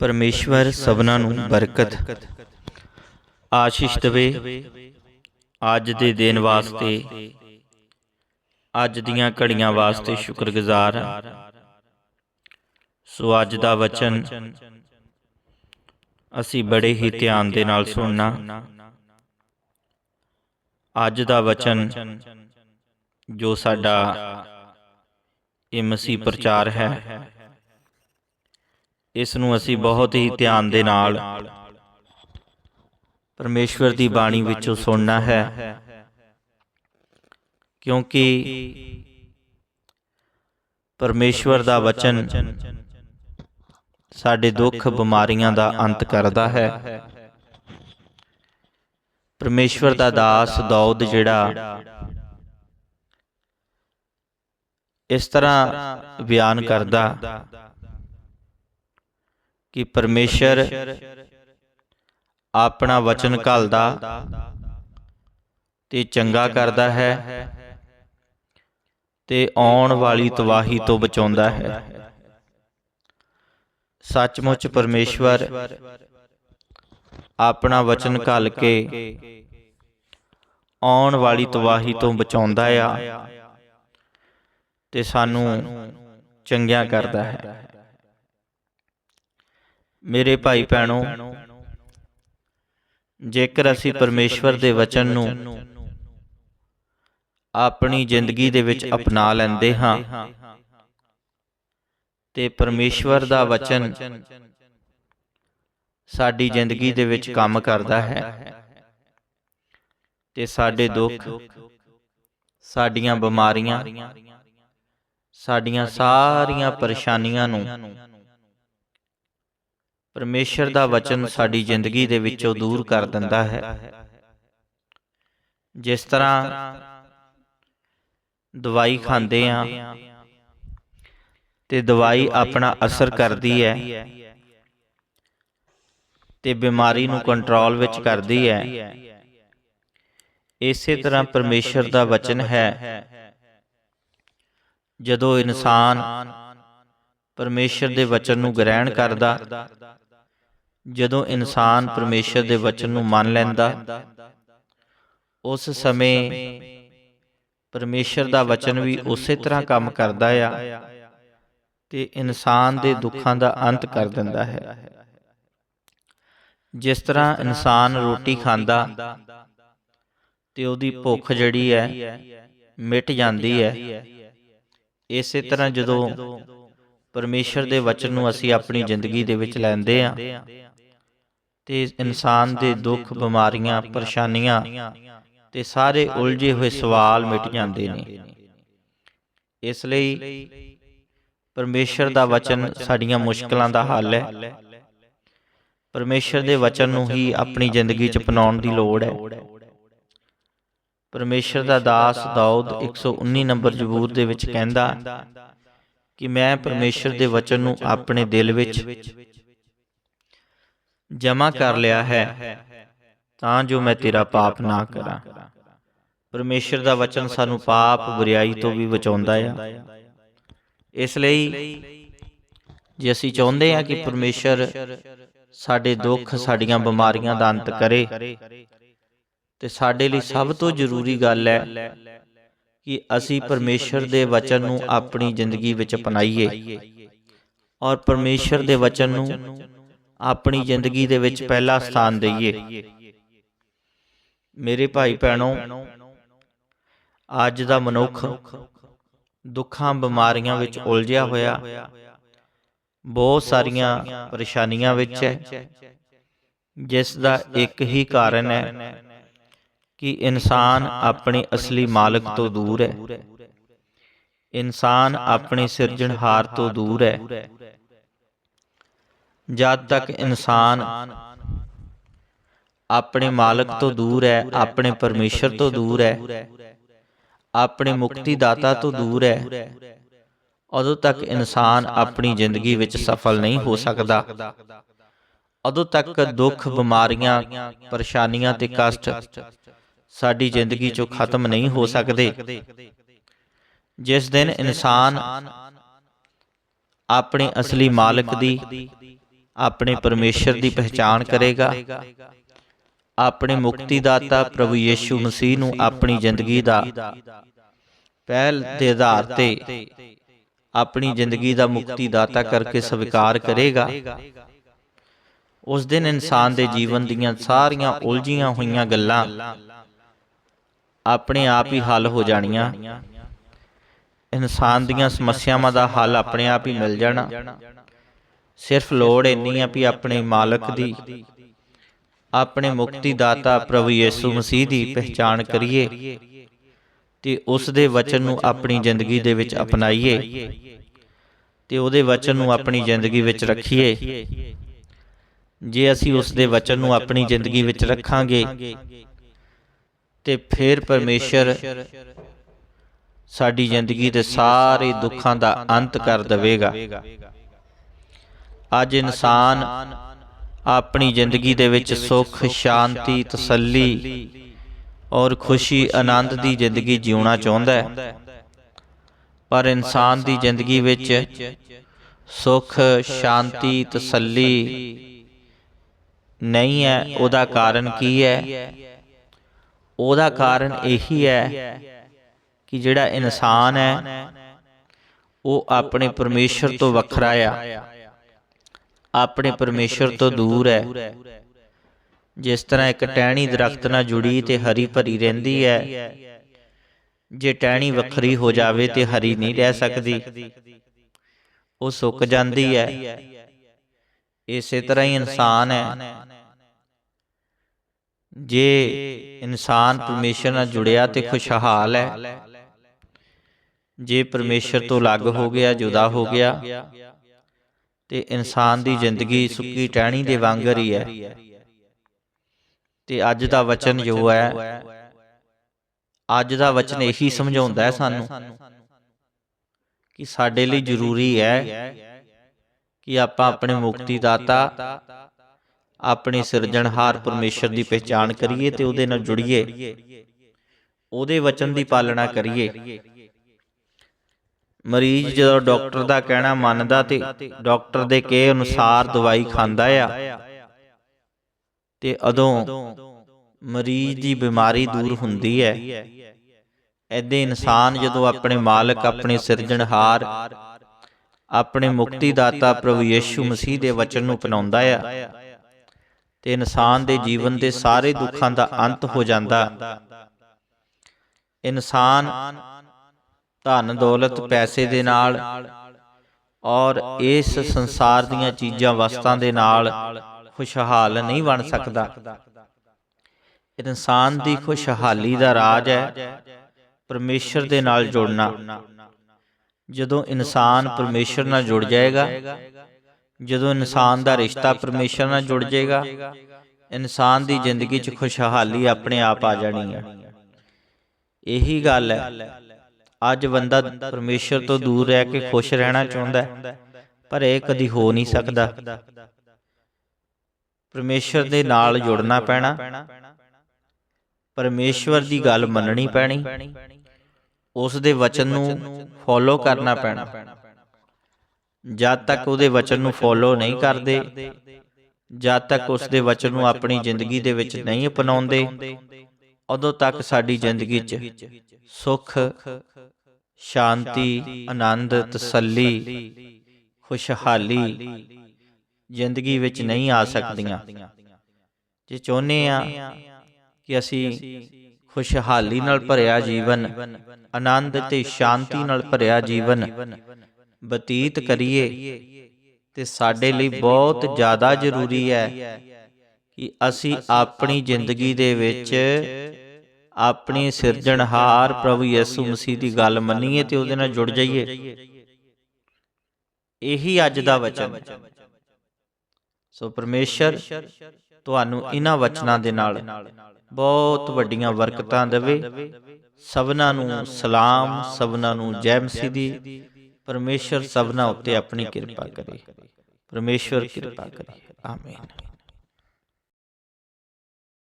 ਪਰਮੇਸ਼ਵਰ ਸਭਨਾਂ ਨੂੰ ਬਰਕਤ। ਆਸ਼ੀਸ਼ ਦੇਵੇ ਅੱਜ ਦੇ ਦਿਨ ਵਾਸਤੇ। ਅੱਜ ਦੀਆਂ ਘੜੀਆਂ ਵਾਸਤੇ ਸ਼ੁਕਰਗੁਜ਼ਾਰ। ਸੋ ਅੱਜ ਦਾ ਵਚਨ ਅਸੀਂ ਬੜੇ ਹੀ ਧਿਆਨ ਦੇ ਨਾਲ ਸੁਣਨਾ। ਅੱਜ ਦਾ ਵਚਨ ਜੋ ਸਾਡਾ ਇਹ ਮਸੀਹ ਪ੍ਰਚਾਰ ਹੈ। ਇਸ ਨੂੰ ਅਸੀਂ ਬਹੁਤ ਹੀ ਧਿਆਨ ਦੇ ਨਾਲ ਪਰਮੇਸ਼ਵਰ ਦੀ ਬਾਣੀ ਵਿੱਚੋਂ ਸੁਣਨਾ ਹੈ। ਕਿਉਂਕਿ ਪਰਮੇਸ਼ਵਰ ਦਾ ਵਚਨ ਸਾਡੇ ਦੁੱਖ ਬਿਮਾਰੀਆਂ ਦਾ ਅੰਤ ਕਰਦਾ ਹੈ। ਪਰਮੇਸ਼ਵਰ ਦਾ ਦਾਸ ਦੌਦ ਜਿਹੜਾ ਇਸ ਤਰ੍ਹਾਂ ਬਿਆਨ ਕਰਦਾ ਕਿ ਪਰਮੇਸ਼ਰ ਆਪਣਾ ਵਚਨ ਘਲਦਾ ਤੇ ਚੰਗਾ ਕਰਦਾ ਹੈ ਤੇ ਆਉਣ ਵਾਲੀ ਤਬਾਹੀ ਤੋਂ ਬਚਾਉਂਦਾ ਹੈ। ਸੱਚਮੁੱਚ ਪਰਮੇਸ਼ਵਰ ਆਪਣਾ ਵਚਨ ਘਲ ਕੇ ਆਉਣ ਵਾਲੀ ਤਬਾਹੀ ਤੋਂ ਬਚਾਉਂਦਾ ਆ ਤੇ ਸਾਨੂੰ ਚੰਗਿਆ ਕਰਦਾ ਹੈ। ਮੇਰੇ ਭਾਈ ਭੈਣੋ ਜੇਕਰ ਅਸੀਂ ਪਰਮੇਸ਼ਵਰ ਦੇ ਵਚਨ ਨੂੰ ਆਪਣੀ ਜ਼ਿੰਦਗੀ ਦੇ ਵਿੱਚ ਅਪਣਾ ਲੈਂਦੇ ਹਾਂ। ਤੇ ਪਰਮੇਸ਼ਵਰ ਦਾ ਵਚਨ ਸਾਡੀ ਜ਼ਿੰਦਗੀ ਦੇ ਵਿੱਚ ਕੰਮ ਕਰਦਾ ਹੈ। ਤੇ ਸਾਡੇ ਦੁੱਖ ਸਾਡੀਆਂ ਬਿਮਾਰੀਆਂ ਸਾਡੀਆਂ ਸਾਰੀਆਂ ਪਰੇਸ਼ਾਨੀਆਂ ਨੂੰ ਪਰਮੇਸ਼ਰ ਦਾ ਵਚਨ ਸਾਡੀ ਜ਼ਿੰਦਗੀ ਦੇ ਵਿੱਚੋਂ ਦੂਰ ਕਰ ਦਿੰਦਾ ਹੈ। ਜਿਸ ਤਰ੍ਹਾਂ ਦਵਾਈ ਖਾਂਦੇ ਆ ਤੇ ਦਵਾਈ ਆਪਣਾ ਅਸਰ ਕਰਦੀ ਹੈ ਤੇ ਬਿਮਾਰੀ ਨੂੰ ਕੰਟਰੋਲ ਵਿੱਚ ਕਰਦੀ ਹੈ। ਇਸੇ ਤਰ੍ਹਾਂ ਪਰਮੇਸ਼ਰ ਦਾ ਵਚਨ ਹੈ। ਜਦੋਂ ਇਨਸਾਨ ਪਰਮੇਸ਼ਰ ਦੇ ਵਚਨ ਨੂੰ ਗ੍ਰਹਿਣ ਕਰਦਾ ਜਦੋਂ ਇਨਸਾਨ ਪਰਮੇਸ਼ਰ ਦੇ ਵਚਨ ਨੂੰ ਮੰਨ ਲੈਂਦਾ, ਉਸ ਸਮੇਂ ਪਰਮੇਸ਼ਰ ਦਾ ਵਚਨ ਵੀ ਉਸੇ ਤਰ੍ਹਾਂ ਕੰਮ ਕਰਦਾ ਆ ਤੇ ਇਨਸਾਨ ਦੇ ਦੁੱਖਾਂ ਦਾ ਅੰਤ ਕਰ ਦਿੰਦਾ ਹੈ। ਜਿਸ ਤਰ੍ਹਾਂ ਇਨਸਾਨ ਰੋਟੀ ਖਾਂਦਾ ਤੇ ਉਹਦੀ ਭੁੱਖ ਜਿਹੜੀ ਹੈ ਮਿਟ ਜਾਂਦੀ ਹੈ, ਇਸੇ ਤਰ੍ਹਾਂ ਜਦੋਂ ਪਰਮੇਸ਼ਰ ਦੇ ਵਚਨ ਨੂੰ ਅਸੀਂ ਆਪਣੀ ਜ਼ਿੰਦਗੀ ਦੇ ਵਿੱਚ ਲੈਂਦੇ ਆ ਤੇ ਇਨਸਾਨ ਦੇ ਦੁੱਖ ਬਿਮਾਰੀਆਂ ਪਰੇਸ਼ਾਨੀਆਂ ਤੇ ਸਾਰੇ ਉਲਝੇ ਹੋਏ ਸਵਾਲ ਮਿਟ ਜਾਂਦੇ ਨੇ। ਇਸ ਲਈ ਪਰਮੇਸ਼ਰ ਦਾ ਵਚਨ ਸਾਡੀਆਂ ਮੁਸ਼ਕਲਾਂ ਦਾ ਹੱਲ ਹੈ। ਪਰਮੇਸ਼ਰ ਦੇ ਵਚਨ ਨੂੰ ਹੀ ਆਪਣੀ ਜ਼ਿੰਦਗੀ 'ਚ ਅਪਣਾਉਣ ਦੀ ਲੋੜ ਹੈ। ਪਰਮੇਸ਼ਰ ਦਾ ਦਾਸ ਦਾਊਦ 119 ਨੰਬਰ ਜ਼ਬੂਰ ਦੇ ਵਿੱਚ ਕਹਿੰਦਾ ਕਿ ਮੈਂ ਪਰਮੇਸ਼ਰ ਦੇ ਵਚਨ ਨੂੰ ਆਪਣੇ ਦਿਲ ਵਿੱਚ ਜਮਾ ਕਰ ਲਿਆ ਹੈ ਤਾਂ ਜੋ ਮੈਂ ਤੇਰਾ ਪਾਪ ਨਾ ਕਰਾਂ। ਪਰਮੇਸ਼ਰ ਦਾ ਵਚਨ ਸਾਨੂੰ ਪਾਪ ਬੁਰੀਾਈ ਤੋਂ ਵੀ ਬਚਾਉਂਦਾ ਆ ਇਸ ਲਈ ਜੇ ਅਸੀਂ ਚਾਹੁੰਦੇ ਹਾਂ ਕਿ ਪਰਮੇਸ਼ਰ ਸਾਡੇ ਦੁੱਖ ਸਾਡੀਆਂ ਬਿਮਾਰੀਆਂ ਦਾ ਅੰਤ ਕਰੇ। ਤੇ ਸਾਡੇ ਲਈ ਸਭ ਤੋਂ ਜ਼ਰੂਰੀ ਗੱਲ ਹੈ ਕਿ ਅਸੀਂ ਪਰਮੇਸ਼ਰ ਦੇ ਵਚਨ ਨੂੰ ਆਪਣੀ ਜ਼ਿੰਦਗੀ ਵਿੱਚ ਅਪਣਾਈਏ। ਔਰ ਪਰਮੇਸ਼ਰ ਦੇ ਵਚਨ ਨੂੰ ਆਪਣੀ ਜ਼ਿੰਦਗੀ ਦੇ ਵਿੱਚ ਪਹਿਲਾ ਸਥਾਨ ਦਈਏ। ਮੇਰੇ ਭਾਈ ਭੈਣੋ ਅੱਜ ਦਾ ਮਨੁੱਖ ਦੁੱਖਾਂ ਬਿਮਾਰੀਆਂ ਵਿੱਚ ਉਲਝਿਆ ਹੋਇਆ। ਬਹੁਤ ਸਾਰੀਆਂ ਪਰੇਸ਼ਾਨੀਆਂ ਵਿੱਚ ਹੈ। ਜਿਸ ਦਾ ਇੱਕ ਹੀ ਕਾਰਨ ਹੈ ਕਿ ਇਨਸਾਨ ਆਪਣੇ ਅਸਲੀ ਮਾਲਕ ਤੋਂ ਦੂਰ ਹੈ। ਇਨਸਾਨ ਆਪਣੇ ਸਿਰਜਣਹਾਰ ਤੋਂ ਦੂਰ ਹੈ। ਜਦ ਤੱਕ ਇਨਸਾਨ ਆਪਣੇ ਮਾਲਕ ਤੋਂ ਦੂਰ ਹੈ, ਆਪਣੇ ਪਰਮੇਸ਼ਰ ਤੋਂ ਦੂਰ ਹੈ, ਆਪਣੇ ਮੁਕਤੀ ਦਾਤਾ ਤੋਂ ਦੂਰ ਹੈ, ਉਦੋਂ ਤੱਕ ਇਨਸਾਨ ਆਪਣੀ ਜ਼ਿੰਦਗੀ ਵਿੱਚ ਸਫਲ ਨਹੀਂ ਹੋ ਸਕਦਾ। ਉਦੋਂ ਤੱਕ ਦੁੱਖ, ਬਿਮਾਰੀਆਂ, ਪਰੇਸ਼ਾਨੀਆਂ ਤੇ ਕਸ਼ਟ ਸਾਡੀ ਜ਼ਿੰਦਗੀ ਚੋਂ ਖਤਮ ਨਹੀਂ ਹੋ ਸਕਦੇ। ਜਿਸ ਦਿਨ ਇਨਸਾਨ ਆਪਣੇ ਅਸਲੀ ਮਾਲਕ ਦੀ ਆਪਣੇ ਪਰਮੇਸ਼ਰ ਦੀ ਪਹਿਚਾਣ ਕਰੇਗਾ। ਆਪਣੇ ਮੁਕਤੀ ਦਾਤਾ ਪ੍ਰਭੂ ਯੀਸ਼ੂ ਮਸੀਹ ਨੂੰ ਆਪਣੀ ਜ਼ਿੰਦਗੀ ਦਾ ਪਹਿਲ ਦੇ ਆਧਾਰ ਤੇ ਆਪਣੀ ਜ਼ਿੰਦਗੀ ਦਾ ਮੁਕਤੀ ਦਾਤਾ ਕਰਕੇ ਸਵੀਕਾਰ ਕਰੇਗਾ। ਉਸ ਦਿਨ ਇਨਸਾਨ ਦੇ ਜੀਵਨ ਦੀਆਂ ਸਾਰੀਆਂ ਉਲਝੀਆਂ ਹੋਈਆਂ ਗੱਲਾਂ ਆਪਣੇ ਆਪ ਹੀ ਹੱਲ ਹੋ ਜਾਣੀਆਂ। ਇਨਸਾਨ ਦੀਆਂ ਸਮੱਸਿਆਵਾਂ ਦਾ ਹੱਲ ਆਪਣੇ ਆਪ ਹੀ ਮਿਲ ਜਾਣਾ। ਸਿਰਫ ਲੋੜ ਇੰਨੀ ਆ ਵੀ ਆਪਣੇ ਮਾਲਕ ਦੀ, ਆਪਣੇ ਮੁਕਤੀ ਦਾਤਾ ਪ੍ਰਭੂ ਯੀਸ਼ੂ ਮਸੀਹ ਦੀ ਪਹਿਚਾਣ ਕਰੀਏ ਤੇ ਉਸ ਦੇ ਵਚਨ ਨੂੰ ਆਪਣੀ ਜ਼ਿੰਦਗੀ ਦੇ ਵਿੱਚ ਅਪਣਾਈਏ ਤੇ ਉਹਦੇ ਵਚਨ ਨੂੰ ਆਪਣੀ ਜ਼ਿੰਦਗੀ ਵਿੱਚ ਰੱਖੀਏ। ਜੇ ਅਸੀਂ ਉਸ ਦੇ ਵਚਨ ਨੂੰ ਆਪਣੀ ਜ਼ਿੰਦਗੀ ਵਿੱਚ ਰੱਖਾਂਗੇ ਤੇ ਫਿਰ ਪਰਮੇਸ਼ਰ ਸਾਡੀ ਜ਼ਿੰਦਗੀ ਦੇ ਸਾਰੇ ਦੁੱਖਾਂ ਦਾ ਅੰਤ ਕਰ ਦੇਵੇਗਾ। ਅੱਜ ਇਨਸਾਨ ਆਪਣੀ ਜ਼ਿੰਦਗੀ ਦੇ ਵਿੱਚ ਸੁੱਖ, ਸ਼ਾਂਤੀ, ਤਸੱਲੀ ਔਰ ਖੁਸ਼ੀ, ਆਨੰਦ ਦੀ ਜ਼ਿੰਦਗੀ ਜਿਉਣਾ ਚਾਹੁੰਦਾ ਹੈ। ਪਰ ਇਨਸਾਨ ਦੀ ਜ਼ਿੰਦਗੀ ਵਿੱਚ ਸੁੱਖ, ਸ਼ਾਂਤੀ, ਤਸੱਲੀ ਨਹੀਂ ਹੈ। ਉਹਦਾ ਕਾਰਨ ਕੀ ਹੈ? ਉਹਦਾ ਕਾਰਨ ਇਹੀ ਹੈ ਕਿ ਜਿਹੜਾ ਇਨਸਾਨ ਹੈ, ਉਹ ਆਪਣੇ ਪਰਮੇਸ਼ਰ ਤੋਂ ਵੱਖਰਾ ਆ। ਆਪਣੇ ਪਰਮੇਸ਼ਰ ਤੋਂ ਦੂਰ ਹੈ। ਜਿਸ ਤਰ੍ਹਾਂ ਇੱਕ ਟਹਿਣੀ ਦਰਖਤ ਨਾਲ ਜੁੜੀ ਤੇ ਹਰੀ ਭਰੀ ਰਹਿੰਦੀ ਹੈ। ਜੇ ਟਹਿਣੀ ਵੱਖਰੀ ਹੋ ਜਾਵੇ ਤੇ ਹਰੀ ਨਹੀਂ ਰਹਿ ਸਕਦੀ। ਉਹ ਸੁੱਕ ਜਾਂਦੀ ਹੈ। ਇਸੇ ਤਰ੍ਹਾਂ ਹੀ ਇਨਸਾਨ ਹੈ। ਜੇ ਇਨਸਾਨ ਪਰਮੇਸ਼ਰ ਨਾਲ ਜੁੜਿਆ ਤੇ ਖੁਸ਼ਹਾਲ ਹੈ। ਜੇ ਪਰਮੇਸ਼ਰ ਤੋਂ ਅਲੱਗ ਹੋ ਗਿਆ ਜੁਦਾ ਹੋ ਗਿਆ ਤੇ ਇਨਸਾਨ ਦੀ ਜ਼ਿੰਦਗੀ ਸੁੱਕੀ ਟਹਿਣੀ ਦੇ ਵਾਂਗਰ ਹੀ ਹੈ। ਤੇ ਅੱਜ ਦਾ ਵਚਨ ਜੋ ਹੈ, ਅੱਜ ਦਾ ਵਚਨ ਇਹੀ ਸਮਝਾਉਂਦਾ ਹੈ ਸਾਨੂੰ ਕਿ ਸਾਡੇ ਲਈ ਜ਼ਰੂਰੀ ਹੈ ਕਿ ਆਪਾਂ ਆਪਣੇ ਮੁਕਤੀ ਦਾਤਾ ਆਪਣੇ ਸਿਰਜਣਹਾਰ ਪਰਮੇਸ਼ਰ ਦੀ ਪਹਿਚਾਣ ਕਰੀਏ ਤੇ ਉਹਦੇ ਨਾਲ ਜੁੜੀਏ। ਉਹਦੇ ਵਚਨ ਦੀ ਪਾਲਣਾ ਕਰੀਏ। ਮਰੀਜ਼ ਜਦੋਂ ਡਾਕਟਰ ਦਾ ਕਹਿਣਾ ਮੰਨਦਾ ਤੇ ਡਾਕਟਰ ਦੇ ਕਹੇ ਅਨੁਸਾਰ ਦਵਾਈ ਖਾਂਦਾ ਆ। ਤੇ ਅਦੋਂ ਮਰੀਜ਼ ਦੀ ਬਿਮਾਰੀ ਦੂਰ ਹੁੰਦੀ ਹੈ। ਐਦੇ ਇਨਸਾਨ ਜਦੋਂ ਆਪਣੇ ਮਾਲਕ ਆਪਣੇ ਸਿਰਜਣਹਾਰ ਆਪਣੇ ਮੁਕਤੀ ਦਾਤਾ ਪ੍ਰਭੂ ਯੀਸ਼ੂ ਮਸੀਹ ਦੇ ਵਚਨ ਨੂੰ ਅਪਣਾਉਂਦਾ ਆ। ਤੇ ਇਨਸਾਨ ਦੇ ਜੀਵਨ ਦੇ ਸਾਰੇ ਦੁੱਖਾਂ ਦਾ ਅੰਤ ਹੋ ਜਾਂਦਾ। ਇਨਸਾਨ ਧਨ ਦੌਲਤ ਪੈਸੇ ਦੇ ਨਾਲ ਔਰ ਇਸ ਸੰਸਾਰ ਦੀਆਂ ਚੀਜ਼ਾਂ ਵਸਤਾਂ ਦੇ ਨਾਲ ਖੁਸ਼ਹਾਲ ਨਹੀਂ ਬਣ ਸਕਦਾ। ਇਨਸਾਨ ਦੀ ਖੁਸ਼ਹਾਲੀ ਦਾ ਰਾਜ ਹੈ ਪਰਮੇਸ਼ਰ ਦੇ ਨਾਲ ਜੁੜਨਾ। ਜਦੋਂ ਇਨਸਾਨ ਪਰਮੇਸ਼ਰ ਨਾਲ ਜੁੜ ਜਾਏਗਾ ਜਦੋਂ ਇਨਸਾਨ ਦਾ ਰਿਸ਼ਤਾ ਪਰਮੇਸ਼ਰ ਨਾਲ ਜੁੜ ਜਾਏਗਾ ਇਨਸਾਨ ਦੀ ਜ਼ਿੰਦਗੀ 'ਚ ਖੁਸ਼ਹਾਲੀ ਆਪਣੇ ਆਪ ਆ ਜਾਣੀ ਹੈ। ਇਹੀ ਗੱਲ ਹੈ। ਅੱਜ ਬੰਦਾ ਪਰਮੇਸ਼ਰ ਤੋਂ ਦੂਰ ਰਹਿ ਕੇ ਖੁਸ਼ ਰਹਿਣਾ ਚਾਹੁੰਦਾ ਹੈ, ਪਰ ਇਹ ਕਦੀ ਹੋ ਨਹੀਂ ਸਕਦਾ। ਪਰਮੇਸ਼ਰ ਦੇ ਨਾਲ ਜੁੜਨਾ ਪੈਣਾ, ਪਰਮੇਸ਼ਵਰ ਦੀ ਗੱਲ ਮੰਨਣੀ ਪੈਣੀ, ਉਸ ਦੇ ਵਚਨ ਨੂੰ ਫੋਲੋ ਕਰਨਾ ਪੈਣਾ। ਜਦ ਤੱਕ ਉਹਦੇ ਵਚਨ ਨੂੰ ਫੋਲੋ ਨਹੀਂ ਕਰਦੇ, ਜਦ ਤੱਕ ਉਸ ਦੇ ਵਚਨ ਨੂੰ ਆਪਣੀ ਜ਼ਿੰਦਗੀ ਦੇ ਵਿੱਚ ਨਹੀਂ ਅਪਣਾਉਂਦੇ ਉਦੋਂ ਤੱਕ ਸਾਡੀ ਜ਼ਿੰਦਗੀ 'ਚ ਸੁੱਖ ਸ਼ਾਂਤੀ ਆਨੰਦ ਤਸੱਲੀ ਖੁਸ਼ਹਾਲੀ ਜ਼ਿੰਦਗੀ ਵਿੱਚ ਨਹੀਂ ਆ ਸਕਦੀਆਂ। ਜੇ ਚਾਹੁੰਦੇ ਆ ਕਿ ਅਸੀਂ ਖੁਸ਼ਹਾਲੀ ਨਾਲ ਭਰਿਆ ਜੀਵਨ ਆਨੰਦ ਤੇ ਸ਼ਾਂਤੀ ਨਾਲ ਭਰਿਆ ਜੀਵਨ ਬਤੀਤ ਕਰੀਏ ਤੇ ਸਾਡੇ ਲਈ ਬਹੁਤ ਜ਼ਿਆਦਾ ਜ਼ਰੂਰੀ ਹੈ ਕਿ ਅਸੀਂ ਆਪਣੀ ਜ਼ਿੰਦਗੀ ਦੇ ਵਿੱਚ ਆਪਣੀ ਸਿਰਜਣਹਾਰ ਪ੍ਰਭੂ ਯਿਸੂ ਮਸੀਹ ਦੀ ਗੱਲ ਮੰਨੀਏ ਤੇ ਉਹਦੇ ਨਾਲ ਜੁੜ ਜਾਈਏ। ਇਹੀ ਅੱਜ ਦਾ ਵਚਨ। ਸੋ ਪਰਮੇਸ਼ਰ, ਤੁਹਾਨੂੰ ਇਹਨਾਂ ਵਚਨਾਂ ਦੇ ਨਾਲ ਬਹੁਤ ਵੱਡੀਆਂ ਬਰਕਤਾਂ ਦੇਵੇ। ਸਭਨਾਂ ਨੂੰ ਸਲਾਮ, ਸਭਨਾਂ ਨੂੰ ਜੈ ਮਸੀਹ ਦੀ। ਪਰਮੇਸ਼ਰ ਸਭਨਾਂ ਉੱਤੇ ਆਪਣੀ ਕਿਰਪਾ ਕਰੇ। ਪਰਮੇਸ਼ਰ ਕਿਰਪਾ ਕਰੇ। ਆਮੀਨ।